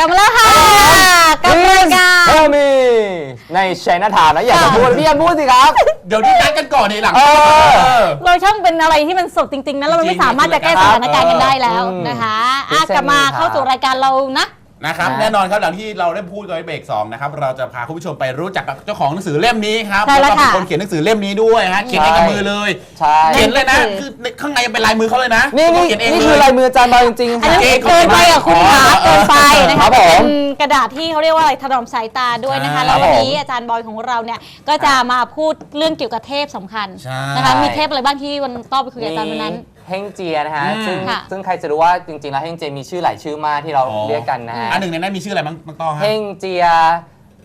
กลับมาแล้วค่ะกับรายการเฮมีในชัยนาทาวน์นะอยากจะพูดพี่ยันพูดสิครับ เดี๋ยวที่นัดกันก่อนในหลังเออเออ เราช่างเป็นอะไรที่มันสดจริงๆนะเราไม่สามารถจะแก้สถานการณ์กันได้แล้วนะคะอะครับกลับมาเข้าสู่รายการเรานะ นะครับนะแน่นอนครับหลังที่เราได้พูดกันในเบรกสองนะครับเราจะพาคุณผู้ชมไปรู้จักกับเจ้าของหนังสือเล่มนี้ครับใช่แล้วก็เป็นค่ะคนเขียนหนังสือเล่มนี้ด้วยฮะเขียนเองกับมือเลย ใช่ เขียนเลยนะนั่นก็คือคือในข้างในเป็นลายมือเขาเลยนะนี่นี่เขาเขียนเองนี่เลคือยลายมืออาจารย์บอยจริงๆอันนั้นเก๋เกินไปอะคุณขาอ๋อเกินไปนะครัคะบผมเป็นกระดาษที่เขาเรียกว่าอะไรถนอมสายตาด้วยนะคะใช่แล้ววันนี้ครับผมอาจารย์บอยของเราเนี่ยก็จะมาพูดเรื่องเกี่ยวกับเทพสำคัญใช่ นะคะมีเทพอะไรบ้างที่วันต้อไปคุยกับอาจารย์วันนั้น เฮงเจียนะฮะอืมซึ่งค่ะ ซึ่งใครจะรู้ว่าจริงๆแล้วเฮงเจียมีชื่อหลายชื่อมากที่เราอ๋อเรียกกันนะฮะ อันหนึ่งในนั้นมีชื่ออะไรบ้างบ้างต้องเฮฮะงเจีย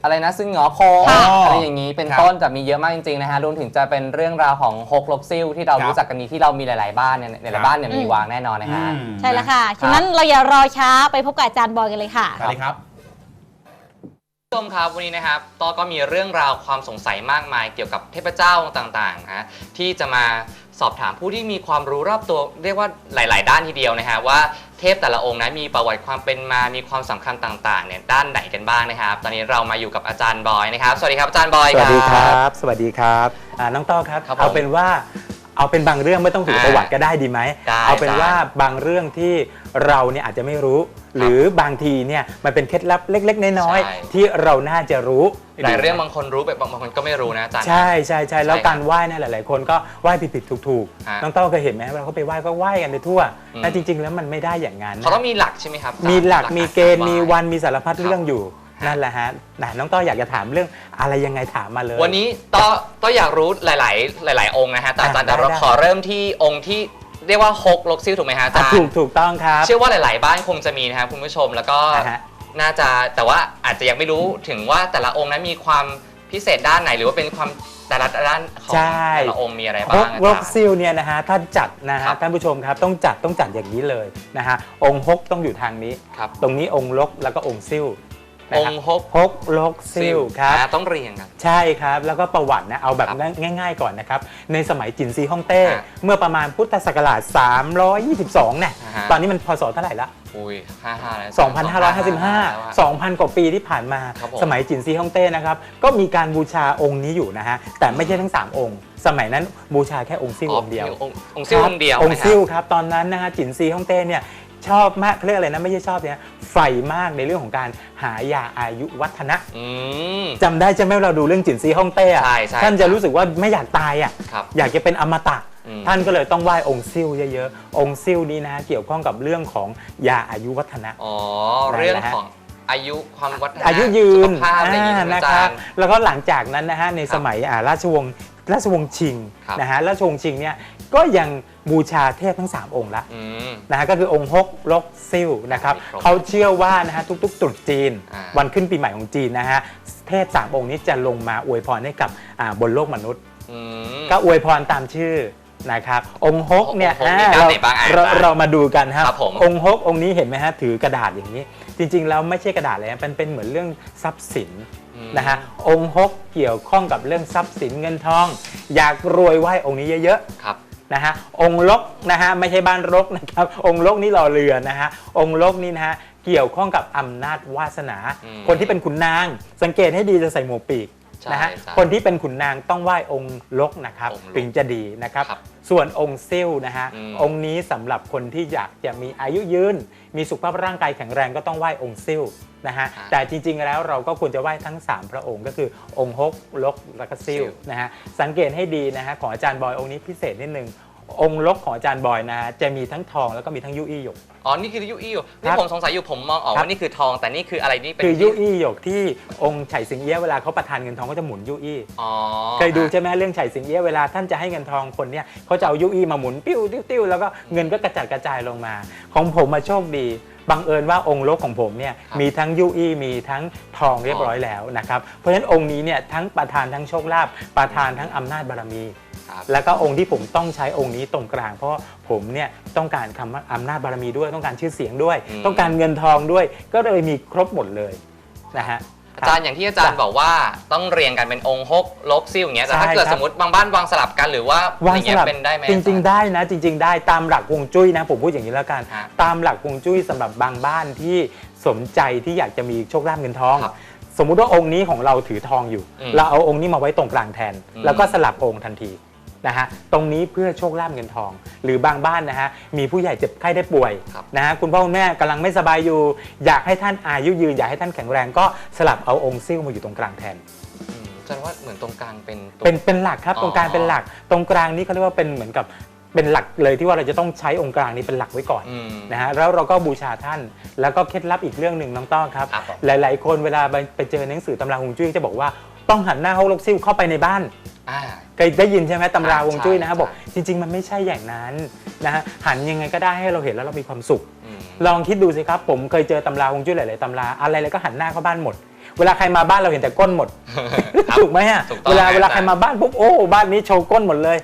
อะไรนะซึ่งเหงอโคงค่ะอะไรอย่างนี้เป็นครับต้นแต่มีเยอะมากจริงๆนะฮะรวมถึงจะเป็นเรื่องราวของฮกลกซิลที่เราครับรู้จักกันดีที่เรามีหลายๆบ้านเนี่ยในหครัลายบบ้านเนี่ยมีอืมวางแน่นอนนะฮะอืมใช่แล้วค่ะฉะนั้นเราอย่ารอช้าไปพบกับอาจารย์บอยกันเลยค่ะสวัสดีครับ ผู้ชมครับวันนี้นะครับต้อก็มีเรื่องราวความสงสัยมากมายเกี่ยวกับเทพเจ้าต่างๆนะที่จะมา สอบถามผู้ที่มีความรู้รอบตัวเรียกว่าหลาย ๆ ด้านทีเดียวนะฮะว่าเทพแต่ละองค์นั้นมีประวัติความเป็นมา มีความสำคัญต่าง ๆ เนี่ยด้านไหนกันบ้างนะครับ ตอนนี้เรามาอยู่กับอาจารย์บอยนะครับ สวัสดีครับอาจารย์บอยสวัสดีคครัรับ สวัสดีครับอ่าน้องต้อครับ ครับผมเอาเป็นว่า เอาเป็นบางเรื่องไม่ต้องถืออ่าประวัติก็ได้ดีไหม ได้เอาเป็นได้ว่าบางเรื่องที่ เราเนี่ยอาจจะไม่รู้ หรือบางทีเนี่ยมันเป็นเคล็ดลับเล็ก ๆ น้อยใช่ ๆที่เราน่าจะรู้ หลายเรื่องบางคนรู้แบบบางคนก็ไม่รู้นะอาจารย์ ใช่ใช่ใช่แล้วใช่ครับการไหว้เนี่ยหลาย ๆ คนก็ไหว้ผิดๆถูกฮะๆน้องต้อเคยเห็นไหมเวลาเขาไปไหว้ก็ไหว้กันไปทั่วอืม แต่จริง ๆ แล้วมันไม่ได้อย่างนั้นเขาต้องมีหลักใช่ไหมครับอาจารย์มีหลักมีเกณฑ์ารมีไหวันมีสารพัดครับเรื่องอยู่ฮะนั่นแหละฮะนะน้องต้ออยากจะถามเรื่องอะไรยังไงถามมาเลย วันนี้ต้อต้ออยากรู้หลาย ๆ หลาย ๆ องค์นะฮะแต่อาจารย์อะแต่เราได้ขอเริ่มที่องค์ที่ เรียกว่าฮกลกซิลถูกไหมฮะอาจาอะรย์ถูกถูกต้องครับ เชื่อว่าหลาย ๆ บ้านคงจะมีนะครับคุณผู้ชมแล้วก็นะฮะ น่าจะแต่ว่าอาจจะยังไม่รู้ถึงว่าแต่ละองค์นั้นมีความพิเศษด้านไหนหรือว่าเป็นความแต่ละด้านของใช่ แต่ละองค์มีอะไรรบ้างกอารจากรย์ซิลเนี่ยนะฮะถ้าจัดนะครัฮะบ ท่านผู้ชมครับต้องจัดต้องจัดอย่างนี้เลยนะฮะองค์ฮกต้องอยู่ทางนี้ ครับ ตรงนี้องค์ลกแล้วก็องค์ซิลนะ องครับค์ฮกฮกลกซิลครับอ่าต้องเรียงกัน ใช่ครับ แล้วก็ประวัตินะเอาแบบครับง่าย ๆ ก่อนนะครับ ในสมัยจินซีฮ่องเต้ฮะเมื่อประมาณพุทธศักราช 322เนี่ยอ่าฮะตอนนี้มันพศเท่าไหร่ละอุ้ยห้าห้าแล้วแล้วอะ2555 2,000 กว่าปีที่ผ่านมาครับผมสมัยจินซีฮ่องเต้นะครับ ก็มีการบูชาองค์นี้อยู่นะฮะ แต่ไม่ใช่ทั้ง 3 องค์ สมัยนั้นบูชาแค่องค์ซิ่วอ๋อองค์เดียวองค์องค์ซิ่วองค์เดียว องค์นะคซิ่รัวบครับ ตอนนั้นนะฮะจินซีฮ่องเต้เนี่ย ชอบมากเขาเรียกอะไรนะไม่ใช่ชอบเนี่ยใฝ่มากในเรื่องของการหายาอายุวัฒนะอืม จำได้ใช่ไหมเราดูเรื่องจินซีฮ่องเต้อะใช่ใช่ท่านจะรู้สึกว่าไม่อยากตายอะครับอยากจะเป็นอมตะ อืม ท่านก็เลยต้องไหว้องค์ซิ่วเยอะๆองค์ซิ่วนี้นะ เกี่ยวข้องกับเรื่องของยาอายุวัฒนะ อ๋อนั่นแหละเรื่องของอายุความวัฒนะอายุยืนสุขภาพอะไรอย่างงี้อ่าใช่ไหมนะอาคจารัรบย์ แล้วก็หลังจากนั้นนะฮะในครับสมัยอ่าราชวงศ์ราชวงศ์ชิงครับนะฮะราชวงศ์ชิงเนี่ย ก็ยังบูชาเทพทั้ง 3 องค์ละอืม นะฮะก็คือองค์ฮกลกซิ่วนะครับมีครบเขาเชื่อว่านะฮะทุกๆตรุษจีน อ่า วันขึ้นปีใหม่ของจีนนะฮะเทพสามองค์นี้จะลงมาอวยพรให้กับอ่าบนโลกมนุษย์ อืม ก็อวยพรตามชื่อนะครับองค์ฮกเนี่ยองค์ฮกมีอ่าด้านเราไหนบ้างอะเราอาจารย์เรามาดูกันครับครับผม องค์ฮกองค์นี้เห็นไหมฮะถือกระดาษอย่างนี้ จริงๆแล้วไม่ใช่กระดาษเลยนะเป็นเป็นเหมือนเรื่องทรัพย์สินอืมนะฮะองค์ฮกเกี่ยวข้องกับเรื่องทรัพย์สินเงินทอง อยากรวยไหว้องค์นี้เยอะๆครับ นะฮะองค์ลกนะฮะไม่ใช่บ้านรกนะครับองค์ลกนี่รอเรือนะฮะองค์ลกนี่นะฮะเกี่ยวข้องกับอำนาจวาสนาอืมคนที่เป็นขุนนาง สังเกตให้ดีจะใส่หมวกปีกใช่ นะฮะใช่คนที่เป็นขุนนางต้องไหว้องค์ลกนะครับองค์ลกถึงจะดีนะครับครับส่วนองค์ซิ่วนะฮะอืมองค์นี้สำหรับคนที่อยากจะมีอายุยืน มีสุขภาพร่างกายแข็งแรงก็ต้องไหว้องค์ซิ่วนะฮะแต่จริงๆแล้วเราก็ควรจะไหว้ทั้ง 3 พระองค์ก็คือองค์ฮกลกและก็ซิ่วซิ่วนะฮะสังเกตให้ดีนะฮะของอาจารย์บอยองค์นี้พิเศษนิดนึงองค์ลกของอาจารย์บอยนะฮะจะมีทั้งทองแล้วก็มีทั้งยุอี้หยก อ๋อ นี่คือยุอี้อยู่คนี่รับผมสงสัยอยู่ผมมองออกครับว่านี่คือทอง แต่นี่คืออะไรนี่เป็นคือยุอี้หยกที่องค์ไฉสิงเอี้ยะเวลาเขาประทานเงินทองก็จะหมุนยุอี้อ๋อเคยดูใช่ไหมเรื่องไฉสิงเอี้ยะเวลาท่านจะให้เงินทองคนเนี่ยเขาจะเอายุอี้มาหมุนปิ้วติ้วติ้วแล้วก็เงินก็กระจัดกระจายลงมา ของผมมาโชคดี บังเอิญว่าองค์ลกของผมเนี่ยมีทั้งยุอี้มีทั้งทองเรียบร้อยแล้วนะครับเพราะฉะนั้นองค์นี้เนี่ยทั้งประทานทั้งโชคลาภประทานทั้งอำนาจบารมีครับแล้วก็องค์ที่ผมต้องใช้องค์นี้ตรงกลาง เพราะผมเนี่ยต้องการคำว่าอำนาจบารมีด้วยต้องการชื่อเสียงด้วยอืมต้องการเงินทองด้วย ก็เลยมีครบหมดเลยนะฮะ อาจารย์อย่างที่อาจารย์บอกว่าต้องเรียงกันเป็นองค์ฮกลกซิ่วอย่างเงี้ยแต่ถ้าใช่เกิดครับสมมติบางบ้านวางสลับกันหรือว่าอะวางไรสเงี้ยลับเป็นได้ไหมจริงอาๆจารย์ได้นะ จริง ๆ ได้ตามหลักฮวงจุ้ยนะผมพูดอย่างนี้แล้วกันฮะตามหลักฮวงจุ้ยสำหรับบางบ้านที่สนใจที่อยากจะมีโชคลาภเงินทองครับสมมุติว่าองค์นี้ของเราถือทองอยู่อืมเราเอาองค์นี้มาไว้ตรงกลางแทนอืมแล้วก็สลับองค์ทันที นะฮะตรงนี้เพื่อโชคลาภเงินทอง หรือบางบ้านนะฮะมีผู้ใหญ่เจ็บไข้ได้ป่วยครับนะฮะคุณพ่อคุณแม่กำลังไม่สบายอยู่ อยากให้ท่านอายุยืนอยากให้ท่านแข็งแรงก็สลับเอาองค์ซิ่วมาอยู่ตรงกลางแทน อืมแสดงว่าเหมือนตรงกลางเป็นตัว เป็นเป็นหลักครับอ๋อ ตรงกลางเป็นหลัก ตรงกลางนี้เขาเรียกว่าเป็นเหมือนกับเป็นหลักเลยที่ว่าเราจะต้องใช้องค์กลางนี้เป็นหลักไว้ก่อนอืม นะฮะแล้วเราก็บูชาท่าน แล้วก็เคล็ดลับอีกเรื่องหนึ่งน้องต้อครับ ครับผม หลาย ๆ คนเวลาไปไปเจอหนังสือตำราฮวงจุ้ยจะบอกว่า ต้องหันหน้าฮกลกซิ่วเข้าไปในบ้านอ่า เคยได้ยินใช่ไหมตำราฮวงจุ้ยนะฮะใช่ บอกจริง ๆ มันไม่ใช่อย่างนั้นนะฮะหันยังไงก็ได้ให้เราเห็นแล้วเรามีความสุข อืม ลองคิดดูสิครับ ผมเคยเจอตำราฮวงจุ้ยหลาย ๆตำราอะไรแล้วก็หันหน้าเข้าบ้านหมด เวลาใครมาบ้านเราเห็นแต่ก้นหมด ครับ ถูกไหมฮะถูกต้องเวลาครับเวลาใครมาบ้านปุ๊บโอ้บ้านนี้โชว์ก้นหมดเลย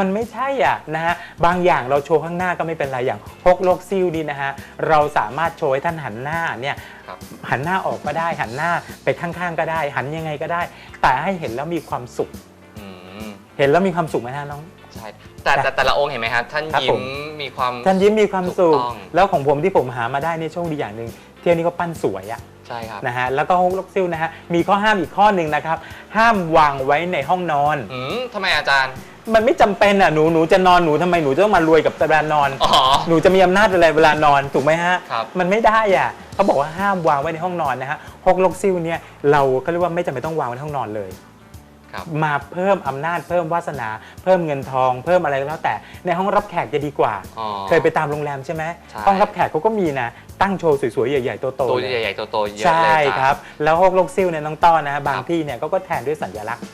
มันไม่ใช่อะนะฮะบางอย่างเราโชว์ข้างหน้าก็ไม่เป็นไรอย่างพกโลกซิ่วนี่นะฮะเราสามารถโชว์ให้ท่านหันหน้าเนี่ย ครับหันหน้าออกก็ได้ หันหน้าไปข้างๆก็ได้ หันยังไงก็ได้ แต่ให้เห็นแล้วมีความสุข อืมเห็นแล้วมีความสุขไหมฮะน้อง ใช่แต่แต่แต่ละองค์เห็นไหมครับท่านครับยิ้ผมมมีความ ท่านยิ้มมีความสุข ถูกต้อง แล้วของผมที่ผมหามาได้นี่โชคดีอย่างหนึ่งเที่ยวนี้ก็ปั้นสวยอะใช่ครับนะฮะแล้วก็ฮกลกซิ่วนะฮะมีข้อห้ามอีกข้อหนึ่งนะครับ ห้ามวางไว้ในห้องนอน อืมทำไมอาจารย์ มันไม่จำเป็นอะหนูหนูจะนอนหนูทำไมหนูจะต้องมารวยกับเวลานอน อ๋อ หนูจะมีอำนาจอะไรเวลานอนถูกไหมฮะ ครับมันไม่ได้อะเขาบอกว่าห้ามวางไว้ในห้องนอนนะฮะฮกลกซิ่วเนี่ยเราก็เรียกว่าไม่จำเป็นต้องวางไว้ในห้องนอนเลยครับ มาเพิ่มอำนาจเพิ่มวาสนา เพิ่มเงินทอง เพิ่มอะไรก็แล้วแต่ในห้องรับแขกจะดีกว่า อ๋อ เคยไปตามโรงแรมใช่ไหมใช่ ห้องรับแขกเขาก็มีนะตั้งโชว์สวยๆใหญ่ๆโตๆตัวเลยใหญ่ๆโตๆเยอะเลยใช่อาจาย์ครับ แล้วฮกลกซิ่วเนี่ยน้องต้อนนะฮะบางครับที่เนี่ยเขาก็แทนด้วยสัญลักษณ์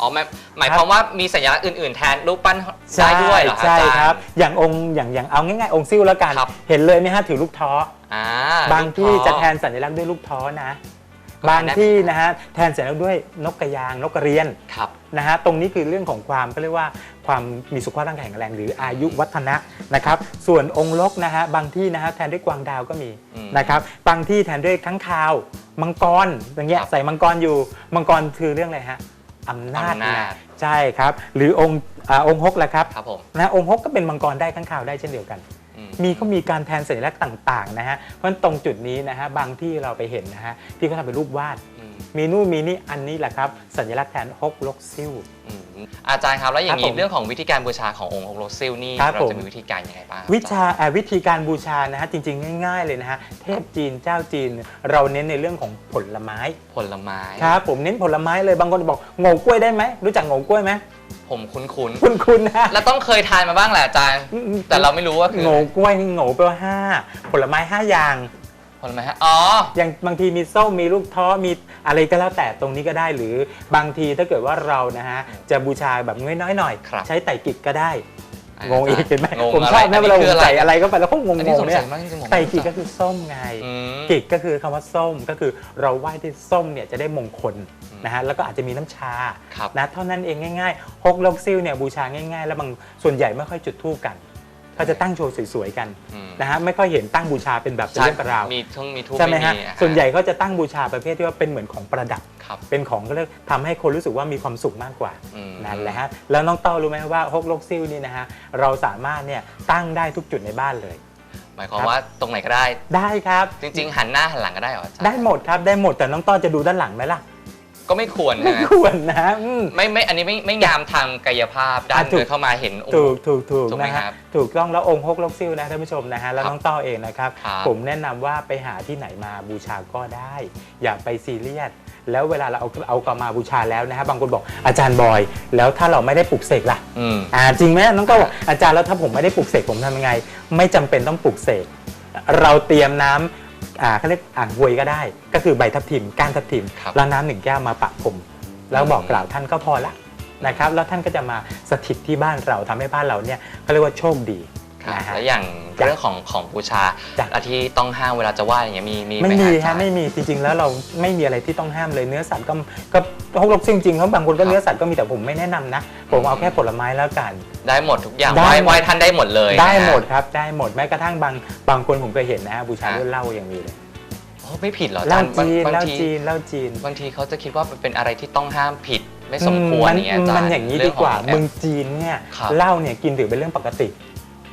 อ๋อหมายหมายความว่ามีสัญลักษณ์อื่น ๆ แทนรูปปั้นได้ด้วยเหรอใช่อาจารย์ ครับ อย่างองค์อย่างอย่างเอาง่ายๆ องค์ซิ่วแล้วกัน ครับ เห็นเลยไหมฮะถือลูกท้ออ่าบางที่รูปท้อจะแทนสัญลักษณ์ด้วยลูกท้อนะก็บางได้ที่นะฮะแทนสัญลักษณ์ด้วยนกกระยางนกกระเรียนครับ นะฮะตรงนี้คือเรื่องของความก็เรียกว่าความมีสุขภาพร่างกายแข็งแรงหรืออายุวัฒนะนะครับ ส่วนองค์ลกนะฮะบางที่นะฮะแทนด้วยกวางดาวก็มีอืมนะครับบางที่แทนด้วยค้างคาว มังกรอย่างเงี้ยครับ ใส่มังกรอยู่มังกรคือเรื่องอะไรฮะ อำนาจอำนาจ นะใช่ครับ หรือองค์อ่าองค์ฮกแหละครับครับผมนะองค์ฮกก็เป็นมังกรได้ข้างคาวได้เช่นเดียวกัน อืมมีก็มีการแทนสัญลักษณ์ต่าง ๆ นะฮะ เพราะฉะนั้นตรงจุดนี้นะฮะบางที่เราไปเห็นนะฮะที่เขาทำเป็นรูปวาดอื มมีนู่นมีนี่อันนี้แหละครับ สัญลักษณ์แทนฮกลกซิ่ว อืมอาจารย์ครับแล้วอย่างครับผนี้มเรื่องของวิธีการบูชาขององค์ฮกโลซิลนี่ครับเราผม จะมีวิธีการยังไงบ้างวิชาเอ่อวิธีการบูชานะฮะจริง ๆ ง่าย ๆ เลยนะฮะเทพจีนเจ้าจีน เราเน้นในเรื่องของผลไม้ผลไม้ครับผมเน้นผลไม้เลยบางคนบอกโง่กล้วยได้ไหมรู้จักโง่กล้วยไหมผมคุ้นคุณคุณนะๆ แล้วต้องเคยทานมาบ้างแหละอาจารย์ แต่เราไม่รู้ว่าคือ โง่กล้วยนี่โง่แปลว่าห้าผลไม้ห้าอย่าง ผลไม้ฮะอ๋อ อย่างบางทีมีส้มมีลูกท้อมีอะไรก็แล้วแต่ตรงนี้ก็ได้ หรือบางทีถ้าเกิดว่าเรานะฮะจะบูชาแบบน้อยๆหน่อย ครับ ใช้ไต่กิจก็ได้อะงงอีกเห็นไหมงงผมอะไรชอบนะอันเวนี้ลาผคือมอะไร ใส่อะไรก็ไปแล้วก็งอันนี้สงงๆเนี่สัยยมากจริงๆผมไต่กิจไม่ก็รู้จัคือส้มไง อืม กิจก็คือคำว่าส้มก็คือเราไหว้ด้วยส้มเนี่ยจะได้มงคลอืมนะฮะแล้วก็อาจจะมีน้ำชาครับนะเท่านั้นเองง่ายๆฮกลกซิลเนี่ยบูชาง่าย ๆ แล้วบางส่วนใหญ่ไม่ค่อยจุดธูปกัน ก็จะตั้งโชว์สวยๆกันอืม นะฮะไม่ค่อยเห็นตั้งบูชาเป็นแบบเป็นใช่เรื่องเป็นราวมีทุ่งมีทุ่งใช่ไหมฮะอ่ส่วนใหญ่เขาจะตั้งบูชาประเภทที่ว่าเป็นเหมือนของประดับ ครับ เป็นของก็เรียกทำให้คนรู้สึกว่ามีความสุขมากกว่าอืม นั่นแหละฮะแล้วน้องเต้ารู้ไหมว่าฮกลกซิลนี่นะฮะเราสามารถเนี่ยตั้งได้ทุกจุดในบ้านเลย หมายความว่าตรงไหนก็ได้ ได้ครับ จริง ๆ หันหน้าหันหลังก็ได้เหรออาจารย์ ได้หมดครับได้หมดแต่น้องต้อจะดูด้านหลังไหมล่ะ ก็ไม่ควรไม่นะ ควรนะอืม ไม่ไม่อันนี้ไม่ไม่งามทางกายภาพด้านอะถูก เดินเข้ามาเห็นโอ้โหถูกถูกถูกถูกไหมนะครัฮะบถูกต้องแล้วองค์ฮกลกซิลนะท่านผู้ชมนะฮะแล้วครับน้องต้อเองนะครับ ครับ ผมแนะนำว่าไปหาที่ไหนมาบูชาก็ได้ อย่าไปซีเรียสแล้วเวลาเราเอาเอากลับมาบูชาแล้วนะฮะบางคนบอกอาจารย์บอย แล้วถ้าเราไม่ได้ปลุกเสกล่ะ อืม อ่าจริงไหมน้องก็บอกอาจารย์แล้วถ้าผมไม่ได้ปลุกเสกผมทำยังไง ไม่จำเป็นต้องปลุกเสกเราเตรียมน้ำ อ่าเขาเรียกอ่างหวยก็ได้ ก็คือใบทับทิมก้านทับทิมครับแล้วน้ำหนึ่งแก้วมาปะพรมแล้วบอกกล่าวท่านก็พอละนะครับ แล้วท่านก็จะมาสถิตที่บ้านเราทำให้บ้านเราเนี่ยเขาเรียกว่าโชคดี ครับนะฮะแล้วอย่างจ้ะเรื่องของของบูชาจ้ะอาที่ต้องห้ามเวลาจะไหว้อย่างเงี้ยมีมีหไม่มีอาฮะจารย์ไม่มีจริงๆ แล้วเราไม่มีอะไรที่ต้องห้ามเลยเนื้อสัตว์ก็ก็ฮกลกซิ่งจริงๆเขาบางคนก็ครับเนื้อสัตว์ก็มีแต่ผมไม่แนะนำนะ ผมเอาแค่ผลไม้แล้วกัน ได้หมดทุกอย่างได้ไหว้หมด ไหว้ท่านได้หมดเลยได้นะฮะ หมดครับได้หมดแม้กระทั่งบางบางคนผมเคยเห็นนะฮะบูชาฮะด้วยเหล้าอย่างมีเลยโโอ้ไม่ผิดเหรออาเหล้าจารย์บางจีนบางเหล้าทีจีนเหล้าจีนบางทีเขาจะคิดว่ามันเป็นอะไรที่ต้องห้ามผิดไม่สมควรอืเนี่ยอาจารย์มันอย่างนี้ดีกว่าเรื่องของเมืองจีนเนี่ยครับ เหล้าเนี่ยกินถือเป็นเรื่องปกติ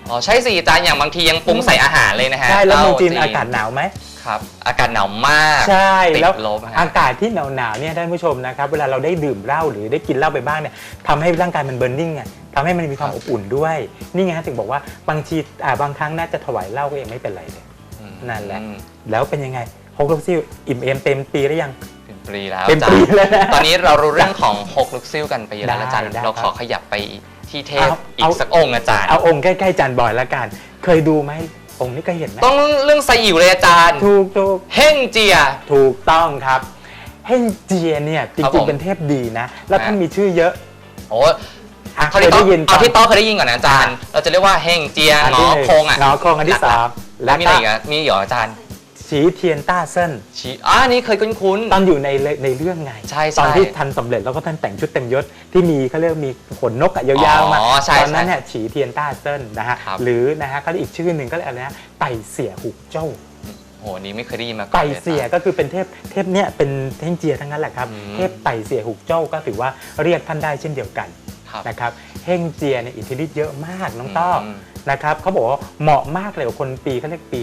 อ๋อใช่สิอาจารย์อย่างบางทียังปรุงใส่อาหารเลยนะฮะใช่แล้วเมืองจีนหอากาศหนาวไหมครับ อากาศหนาวมากใช่ติดแล้วลบฮะอากาศที่หนาวหนาวๆเนี่ยท่านผู้ชมนะครับเวลาเราได้ดื่มเหล้าหรือได้กินเหล้าไปบ้างเนี่ยทำให้ร่างกายมันเบิร์นนิ่งไงทำให้มันมีความครับอบอุ่นด้วย นี่ไงฮะถึงบอกว่าบางทีอ่าบางครั้งน่าจะถวายเหล้าก็ยังไม่เป็นไรเลยอืมนั่นแหละอืมแล้วเป็นยังไงฮกลูกซิ่วอิ่มเอมเต็มปีหรือยังเป็นปรีแล้วเต็มอาจารปีย์แล้วนะตอนนี้เรารู้เรื่องของหกลูกซิ่วกันไปเยอะแล้วได้อาจารย์ได้เราครับขอขยับไป ที่เทพเอาอีเอา กสักองค์อาจารย์ เอาองค์ใกล้ๆจานบอยละกัน เคยดูไหมองค์นี้เคยเห็นไหมต้องเรื่องไซอิ๋วเลยอาจารย์ถูกถูก เฮ่งเจีย ถูกต้องครับ เฮ่งเจียเนี่ยจครับริผงมๆเป็นเทพดีนะ แล้วท่านฮะ มีชื่อเยอะโอ้อะเขาเคที่ยต้อได้ยินเอาที่ต้อเคยได้ยินก่อนนะอาจารย์ เราจะเรียกว่าเฮ่งเจียอันหงที่อหนึ่คงอะหงอคงอันที่สองแล้แล้ววมีอะไรก็อีกอะมีเหรออาจารย์ ฉีเทียนต้าเซินชี้อ่านี่เคยคุ้นๆตอนอยู่ในในเรื่องไงใช่ใช่ตอนที่ทันสำเร็จแล้วก็ท่านแต่งชุดเต็มยศที่มีเขาเรียกมีขนนกอะยาวๆมาอ๋อใช่ตอนนั้นใช่เนี่ยฉีเทียนต้าเซินนะฮะครับหรือนะฮะเขาเรียกอีกชื่อหนึ่งก็เรียกอะไรนะไต่เสี่ยหุกเจ้าโหนี่ไม่เคยได้ยินมาก่อนไต่ลอาจารเสี่ยก็คือเป็นเทพเทพเนี่ยเป็นเท่งเจียทั้งนั้นแหละครับ อืม เทพไต่เสี่ยหุกเจ้าก็ถือว่าเรียกท่านได้เช่นเดียวกันครับ นะครับเฮงเจียเนี่ยอิทธิฤทธิ์เยอะมากน้องต้ออมนะครับเขาบอกว่าเหมาะมากเลยกับคนปีเขาเรียกปี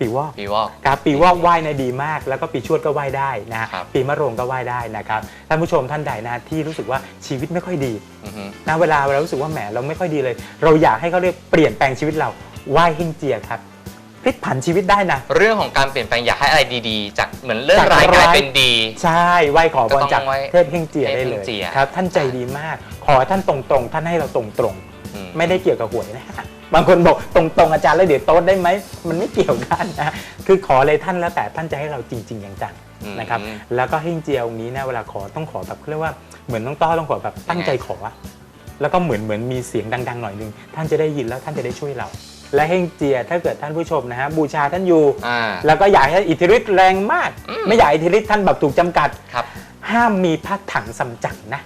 ปีวอกปีวอก ครับปีวอกไหว้เนี่ยดีมาก แล้วก็ปีชวดก็ไหว้ได้นะฮะครับ ปีมะโรงก็ไหว้ได้นะครับท่านผู้ชมท่านใดนะที่รู้สึกว่าชีวิตไม่ค่อยดีอือฮึนะเวลาเรารู้สึกว่าแหมเราไม่ค่อยดีเลย เราอยากให้เขาเรียกเปลี่ยนแปลงชีวิตเราไหว้เฮงเจียครับพลิกผันชีวิตได้นะ เรื่องของการเปลี่ยนแปลงอยากให้อะไรดีๆ จากเหมือนเรื่องจากร้ายกลายร้าย เป็นดี ใช่ไหว้ขอพก็รต้องจากไหว้เทพเฮงเจียได้เลเทพเฮ่ยงเจีย ครับ ท่านใจดีมาก ขอท่านตรงๆ ท่านให้เราตรงๆอืมไม่ได้เกี่ยวกับหวยนะ บางคนบอกตรงๆอาจารย์แล้วเดี๋ยวโต๊ดได้ไหมมันไม่เกี่ยวกันนะคือขอเลยท่านแล้วแต่ท่านจะให้เราจริงๆอย่างจังอืมนะครับแล้วก็ให้เจียวนี้นะเวลาขอต้องขอแบบเขาเรียกว่าเหมือนต้องต้อต้องขอแบบตั้งใจขออะแล้วก็เหมือนเหมือนมีเสียงดัง ๆ หน่อยนึงท่านจะได้ยินแล้วท่านจะได้ช่วยเราและเฮงเจียถ้าเกิดท่านผู้ชมนะฮะบูชาท่านอยู่อ่าแล้วก็อยากให้อิทธิฤทธิ์แรงมากอืมไม่อยากให้อิทธิฤทธิ์ท่านแบบถูกจำกัดครับห้ามมีพัดถังสำจังนะ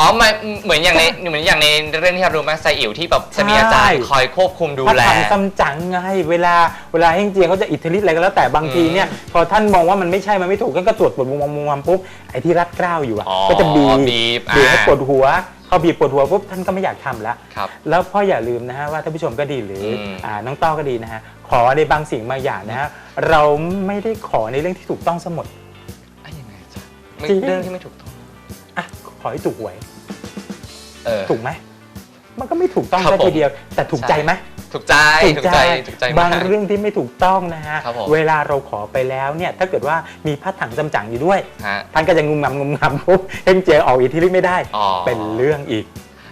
อ้าวอ๋อไม่เหมือนอย่างในเหมือนอย่างในเรื่องที่เราดูไหมไซอิ๋วที่แบบจะมีอาจารย์ใช่คอยควบคุมดูพัดแลถังซัมจั๋งไงเวลาเวลาเฮงเจียเขาจะอิทธิฤทธิ์อะไรก็แล้วแต่บางทีเนี่ยพอท่านมองว่ามันไม่ใช่มันไม่ถูกก็ตรวจปวดมุมมุมปุ๊บไอ้ที่รัดเกล้าวอยู่อะอ๋อก็จะบีบบีบบีบให้อ่าปวดหัวพอบีบปวดหัวปุ๊บท่านก็ไม่อยากทำแล้ว ครับ แล้วพ่ออย่าลืมนะฮะว่าท่านผู้ชมก็ดีหรืออม อ่าน้องต้อก็ดีนะฮะขอในบางสิ่งบางอย่างนะฮะเราไม่ได้ขอในเรื่องที่ถูกต้องสมดอะยังไงอาจารย์ไม่จริง เรื่องที่ไม่ถูกต้อง อะขอให้ถูกหวย เออ ถูกไหมมันก็ไม่ถูกต้องครับซะผม ทีเดียว แต่ถูกใจไหม ถูกใจถูกใจถูกใจบางมากเรื่องที่ไม่ถูกต้องนะฮะ ครับผม เวลาเราขอไปแล้วเนี่ยถ้าเกิดว่ามีพัดถังจำจังอยู่ด้วย ฮะ ท่านก็จะงุมงำงุมงำปุ๊บเฮงเจอออกอิทธิฤทธิ์ไม่ได้ อ๋อ เป็นเรื่องอีก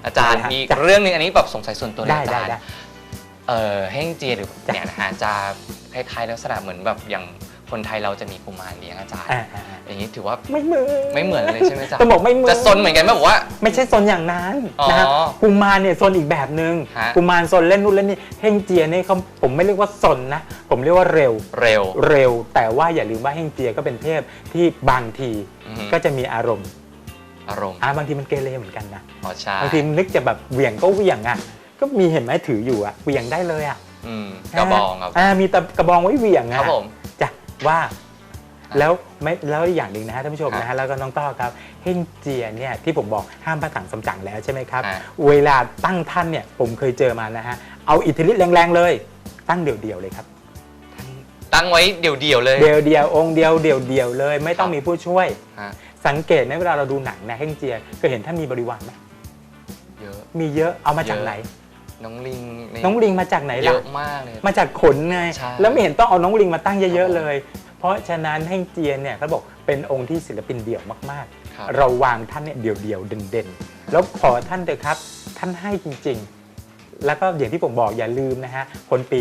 อาจารย์นะฮะมีจ้ะ เรื่องหนึงอันนี้แบบสงสัยส่วนตัวเลยได้อาได้จารย์ได้ เออเฮ่งเจียหรือเนี่ยนะฮะจะคล้ายๆลักษณะเหมือนแบบอย่าง คนไทยเราจะมีกุมารเลี้ยงอาจารย์ อ่าอ่าอ่าอย่างนี้ถือว่าไม่เหมือนไม่เหมือนเลยใช่ไหมอาจารย์ต้องบอกไม่เหมือน จะซนเหมือนกันไหมบอกว่า ไม่ใช่ซนอย่างนั้นอ๋อนะฮะกุมารเนี่ยซนอีกแบบหนึ่งฮะกุมารซนเล่นนู่นเล่นนี่เฮงเจียเนี่ยเขาผมไม่เรียกว่าซนนะ ผมเรียกว่าเร็วเร็ว เร็ว แต่ว่าอย่าลืมว่าเฮงเจียก็เป็นเทพที่บางทีอือฮึ ก็จะมีอารมณ์อารมณ์อ่าบางทีมันเกเรเหมือนกันนะอ๋อใช่บางทีนึกจะแบบเหวี่ยงก็เหวี่ยงอะก็มีเห็นไหมถืออยู่อะเหวี่ยงได้เลยอะอืมกระบองครับ อ่ามีตะกระบองไว้เหวี่ยงคอะรับผมจ้ะ ว่าแล้วไม่แล้วอีกอย่างหนึ่งนะฮะท่านผู้ชมครับนะฮะแล้วก็น้องต้อครับเฮงเจียเนี่ยที่ผมบอกห้ามพระถังสำจังแล้วใช่ไหมครับ อ่าเวลาตั้งท่านเนี่ยผมเคยเจอมานะฮะเอาอิทธิฤทธิ์แรงๆเลย ตั้งเดี่ยวๆเลยครับ ตั้งไว้เดี่ยวๆเลย เดี่ยวๆองค์เดียวเดี่ยวๆเลย ไม่ต้องครับ มีผู้ช่วย ฮะสังเกตไหมเวลาเราดูหนังนะเฮงเจียเคยเห็นท่านมีบริวารไหมเยอะ มีเยอะเอามาจากเยอะไห นน้องลิงน้องลิงมาจากไหนเยล่ะ อะมากเลย มาจากขนไง ใช่ แล้วไม่เห็นต้องเอาน้องลิงมาตั้งเยครัอะบผมๆเลย เพราะฉะนั้นเฮงเจียเนี่ยเขาบอกเป็นองค์ที่ศิลปินเดี่ยวมากครับ ๆ เราวางท่านเนี่ยเดี่ยวๆเด่นๆ แล้วขอท่านเถอะครับ ท่านให้จริงๆ แล้วก็อย่างที่ผมบอกอย่าลืมนะฮะคนปี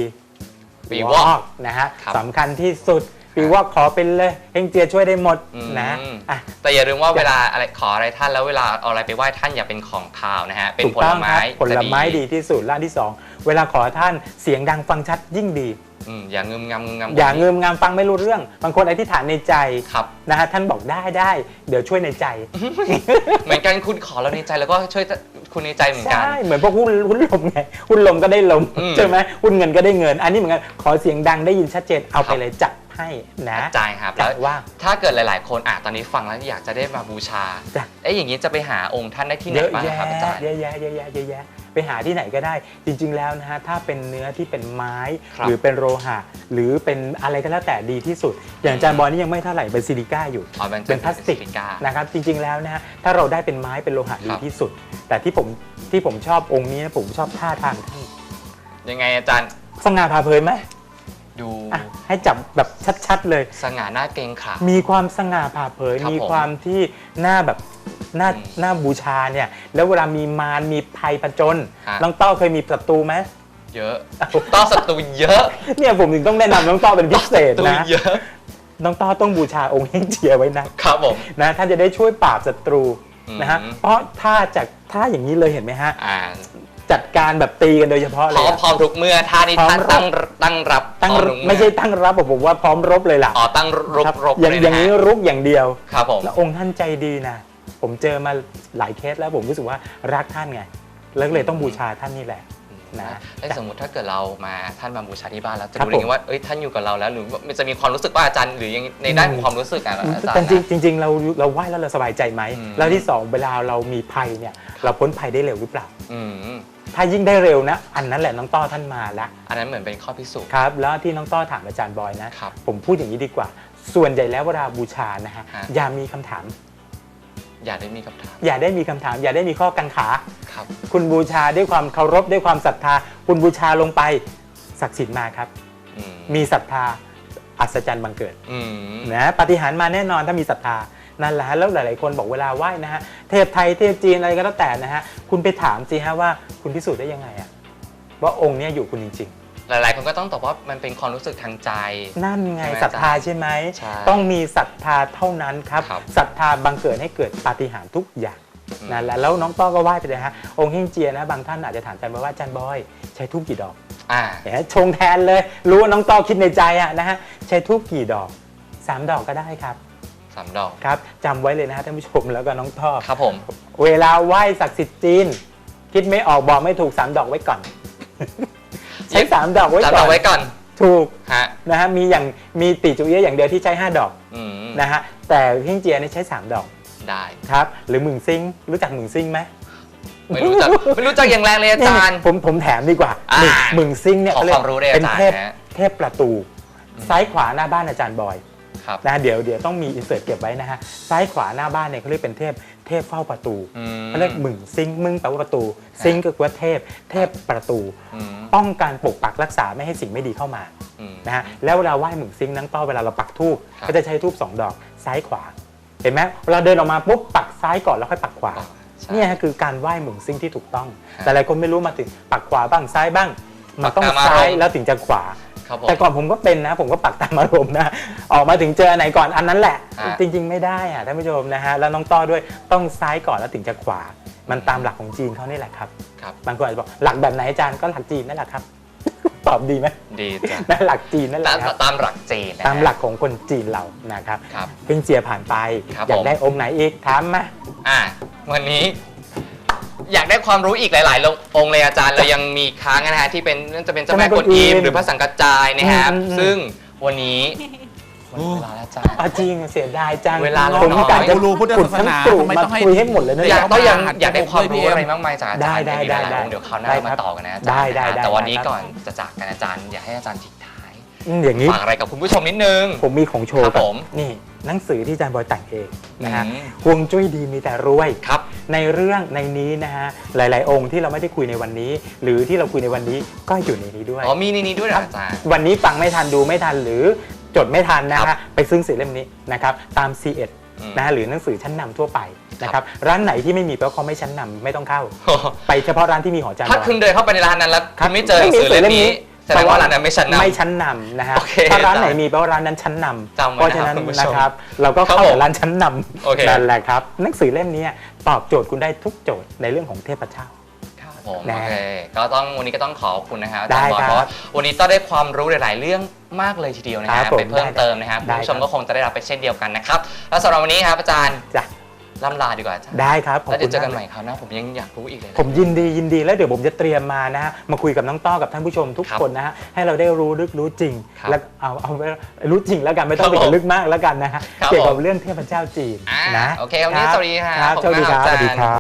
ปีวอกนะฮะครับ สำคัญที่สุด ปีว่าขอเป็นเลยเฮงเจียช่วยได้หมดอืมนะอะ แต่อย่าลืมว่าเวลาอะไรขออะไรท่านแล้วเวลาเอาอะไรไปไหว้ท่านอย่าเป็นของคาวนะฮะ เป็นถูกผลต้องไม้ครับผลไม้จะดีที่สุดร้านที่สองเวลาขอท่านเสียงดังฟังชัดยิ่งดี อืมอย่างงึมงำงึมงำอย่างเงิมงามฟังไม่รู้เรื่อง บางคนอธิษฐานในใจครับ นะฮะท่านบอกได้ได้เดี๋ยวช่วยในใจ เหมือนกันคุณขอแล้วในใจแล้วก็ช่วยคุณในใจเหมือนกัน ใช่ เหมือนพวกหุ้นหุ้นลมไงหุ้นลมก็ได้ลมอืมใช่ไหมหุ้นเงินก็ได้เงิน อันนี้เหมือนกันขอเสียงดังได้ยินชัดเจนเอาครัไปบเลยจัด ให้นะอาจารย์ครับจัแล้ดวว่าถ้าเกิดหลาย ๆ คนอะตอนนี้ฟังแล้วอยากจะได้มาบูชาจ้ะเอ๊ะอย่างนี้จะไปหาองค์ท่านได้ที่ไหนเยอะบ้างแยะครับอาจารย์เยอะแยะเยอะแยะเยอะแยะไปหาที่ไหนก็ได้จริง ๆ แล้วนะฮะถ้าเป็นเนื้อที่เป็นไม้ครับหรือเป็นโลหะ หรือเป็นอะไรก็แล้วแต่ดีที่สุด อย่างอาจารย์บอยนี่ยังไม่เท่าไหร่เป็นซิลิก้าอยู่อ๋อเป็นเป็นพลาสติกซิลิานะครับจริง ๆ แล้วนะฮะถ้าเราได้เป็นไม้เป็นโลหะดีครับที่สุด แต่ที่ผมที่ผมชอบองค์นี้นะผมชอบท่าทางท่านยังไงอาจารย์สง่าผ่าเผยไหม ดูอะให้จับแบบชัด ๆ เลย สง่าหน้าเกรงขามมีความสง่าผ่าเผย ครับมีผม ความที่หน้าแบบหน้าอืมหน้าบูชาเนี่ย แล้วเวลามีมารมีภัยผจญฮะ น้องต้อเคยมีศัตรูไหม เยอะต้อศัตรูเยอะเนี่ยผมถึงต้องแนะนำน้องต้อเป็นพิเศษศัตรูนะ เยอะ น้องต้อต้องบูชาองค์เฮงเจียไว้นะ ครับผม นะท่านจะได้ช่วยปราบศัตรูอืมนะฮะเพราะถ้าจากถ้าอย่างนี้เลยเห็นไหมฮะ อ่า จัดการแบบตีกันโดยเฉพาะพเลร้อยมอะ พร้อมทุกเมื่อท่านี้พร้อม ท่านรบตั้งตั้งรับตั้งพร้อทุกเอไม่ใช่ตั้งรับอะผมว่าพร้อมรบเลยล่ะอ๋อตั้งรบครับรบอย่างเลยอย่างนะนี้ฮะรุกอย่างเดียว ครับผม แล้วองค์ท่านใจดีนะ ผมเจอมาหลายเคสแล้วผมรู้สึกว่ารักท่านไง แล้วก็เลยต้องบูชาท่านนี่แหละ นะแล้วสมมติถ้าเกิดเรามาท่านมาบูชาที่บ้านแล้วจะครับรู้ได้ผมไงว่าเอ้ยท่านอยู่กับเราแล้วหรือมันจะมีความรู้สึกว่าอาจารย์หรือยังในด้านของความรู้สึกอะอาจารแต่ย์จริงนะจริงๆเราเราไหว้แล้วเราสบายใจไหมอืมแล้วที่สองเวลาเรามีภัยเนี่ยเราพ้นภัยได้เร็วหรือเปล่าอืมถ้ายิ่งได้เร็วนะ อันนั้นแหละน้องต้อท่านมาละอันนั้นเหมือนเป็นข้อพิสูจน์ครับแล้วที่น้องต้อถามอาจารย์บอยนะครับผมพูดอย่างนี้ดีกว่า ส่วนใหญ่แล้วเวลาบูชานะฮะฮะอย่ามีคำถาม อย่าได้มีคำถาม อย่าได้มีคำถาม อย่าได้มีข้อกังขา ครับ คุณบูชาด้วยความเคารพด้วยความศรัทธา คุณบูชาลงไปศักดิ์สิทธิ์มาครับ อืมมีศรัทธาอัศจรรย์บังเกิด อืม นะปาฏิหารย์มาแน่นอนถ้ามีศรัทธานั่นแหละฮะแล้วหลายๆ คนบอกเวลาไหว้นะฮะเทพไทยเทพจีนอะไรก็แล้วแต่นะฮะคุณไปถามสิฮะว่าคุณพิสูจน์ได้ยังไงอะว่าองค์เนี้ยอยู่คุณจริง หลาย ๆ คนก็ต้องตอบว่ามันเป็นความรู้สึกทางใจๆนั่นไงใช่ไหมศรัทธาใช่ไหม ใช่ต้องมีศรัทธาเท่านั้นครับครับ ศรัทธาบังเกิดให้เกิดปาฏิหาริย์ทุกอย่างนั่นแหละแล้วน้องต้อก็ไหว้ไปเลยฮะองค์เฮงเจียนะบางท่านอาจจะถามอาจารย์ว่าอาจารย์บอยใช้ทูบกี่ดอก อ่าแหมชงแทนเลย รู้ว่าน้องต้อคิดในใจอะนะฮะใช้ทูบกี่ดอกสามดอกก็ได้ครับสามดอก ครับจำไว้เลยนะฮะท่านผู้ชมแล้วก็น้องต้อครับผม เวลาไหว้ศักดิ์สิทธิ์จีน คิดไม่ออกบอกไม่ถูกสามดอกไว้ก่อน ใช้สามดอกไว้สามก่ดออนกไว้ก่อนถูกฮะนะฮะมีอย่างมีติจุเอียะอย่างเดียวที่ใช้ 5 ดอกอืมนะฮะแต่เฮงเจียนี่ใช้ 3 ดอกได้ครับ หรือหมึงซิงรู้จักหมึงซิงไหมไม่รู้จักไม่รู้จักอย่างแรงเลยอาจารย์นี่ผมผมแถมดีกว่าอ่าหมึงหมึงซิงเนี่ยขอเขาเรียความรู้ด้วยเป็นอาจารย์เทพฮะเทพประตู ซ้ายขวาหน้าบ้านอาจารย์บอย ครับนะเดี๋ยวเดี๋ยวต้องมีอินเสิร์ตเก็บไว้นะฮะซ้ายขวาหน้าบ้านเนี่ยเขาเรียกเป็นเทพเทพเฝ้าประตูอืมเขาเรียกหมึงซิงมึงแปลว่าประตู ซิงก็คือว่าเทพ เทพประตูอืมป้องกันปกปักรักษาไม่ให้สิ่งไม่ดีเข้ามาอืมนะฮะแล้วเวลาไหว้หมึงซิงนั่งต้อเวลาเราปักทูบครับก็จะใช้ทูบสองดอกซ้ายขวาเห็นไหมเวลาเดินออกมาปุ๊บปักซ้ายก่อนแล้วค่อยปักขวาใช่เนี่ยฮะคือการไหว้หมึงซิงที่ถูกต้องครับแต่หลายคนไม่รู้มาถึงปักขวาบ้างซ้ายบ้าง มันต้องปักตามอารมณ์ซ้ายแล้วถึงจะขวาครับผม แต่ก่อนผมก็เป็นนะ ผมก็ปักตามอารมณ์นะ ออกมาถึงเจออันไหนก่อนอันนั้นแหละอ่าจริง ๆ ไม่ได้อะท่านผู้ชมนะฮะ แล้วน้องต้อด้วยต้องซ้ายก่อนแล้วถึงจะขวา มันตามหลักของจีนเขานี่แหละครับครับบางคนอาจจะบอกหลักแบบไหนอาจารย์ก็หลักจีนนั่นแหละครับตอบดีไหมดีจ้ะนั่นหลักจีนนั่นแหตาละมครับตามหลักจีนนะฮะตามหลักของคนจีนเรานะครับครับเพิ่งเจียผ่านไปครับอยากผมได้องค์ไหนอีกถามมาอะวันนี้ อยากได้ความรู้อีกหลาย ๆ องค์เลยอาจารย์เรายังมีค้างนะฮะที่เป็นจะเป็นเจ้าแม่กวนอิมหรือพระสังกัจจายนะครับซึ่งวันนี้หมดเวลาแล้วอาจารย์ เอาจริงเสียดายจังเวลาเราผมน้อยกะจะกูรูพุทธขุดศาสทั้งนากลุ่มทำไมมาต้องให้ คุยให้หมดเลยนะ อยากต้ก็องยังมาอยากได้ความรู้พี่เอ็มอะไรมากมายจากอาจารย์ได้ได้ในหลายๆได้องค์เดี๋ยวคราวหน้าได้เรามาครับต่อกันนะอาจารย์ได้ได้นะได้แต่วันนี้ได้ครับ ก่อนจะจากกันอาจารย์อยากให้อาจารย์ทิ้งท้าย อืมอย่างนี้ ฝากอะไรกับคุณผู้ชมนิดนึง ผมมีของโชว์ครับก่อนผม นี่หนังสือที่อาจารย์บอยแต่งเองนะฮะอืม ฮวงจุ้ยดีมีแต่รวย ครับ ในเรื่องในนี้นะฮะหลาย ๆ องค์ที่เราไม่ได้คุยในวันนี้ หรือที่เราคุยในวันนี้ก็อยู่ในนี้ด้วย อ๋อมีในนี้ด้วยเหรออาจารย์ วันนี้ฟังไม่ทันดูไม่ทันหรือจดไม่ทันนะครัฮะบไปซื้อหนังสือเล่มนี้นะครับตาม C1 อืม นะฮะหรือหนังสือชั้นนำทั่วไปนะครับร้านไหนที่ไม่มีแปลว่าเขาไม่ชั้นนำไม่ต้องเข้าโอ้โหไปเฉพาะร้านที่มีหอจานถ้าบอยคุณเดินเข้าไปในร้านนั้นแล้วครัคุบณไม่เจอหนังสือเล่มนี้ แสดงว่าร้านนั้นไม่ชั้นนำไม่ชั้นนำนะฮะโอเคถ้าร้านไหนได้มีแปลว่าร้านนั้นชั้นนำจำไว้เพราะฉะนั้นนะครับคุณผู้ชมนะครับเราก็เข้าครับผมกับร้านชั้นนโอเคำนั่นแหละครับหนังสือเล่มนี้ตอบโจทย์คุณได้ทุกโจทย์ในเรื่องของเทพเจ้าครับผมนะโอเคก็ต้องวันนี้ก็ต้องขอบคุณนะครับอาได้จารย์บอลครับเพราะว่าวันนี้ต้องได้ความรู้หลาย ๆ เรื่องมากเลยทีเดียวนะครัฮะบผมไปเพิ่มเติมนะครับได้คุณผู้ชมครับก็คงจะได้รับไปเช่นเดียวกันนะครับแล้วสำหรับวันนี้ครับอาจารย์จ้ะ ล่ำลาดีกว่าอาจารย์ได้ครับขอบแล้วคุเดี๋ยวเจอกันณากใหม่คราวหน้าผมยังอยากรู้อีกเลยนะ ผมยินดียินดีแล้วเดี๋ยวผมจะเตรียมมานะฮะมาคุยกับน้องต้อกับท่านผู้ชมทุกครับคนนะฮะให้เราได้รู้ลึกรู้จริง ครับแล้วเอาเอารู้จริงแล้วกันไม่ต้องครับไปผมลึกมากแล้วกันนะฮะครับเกี่ยวกับผมเรื่องเทพเจ้าจีนอ่านะโอเควันนี้สวัสดีครับครับขอบโชคุคณดีมากครับครับสวัสดีอาจารย์ครับ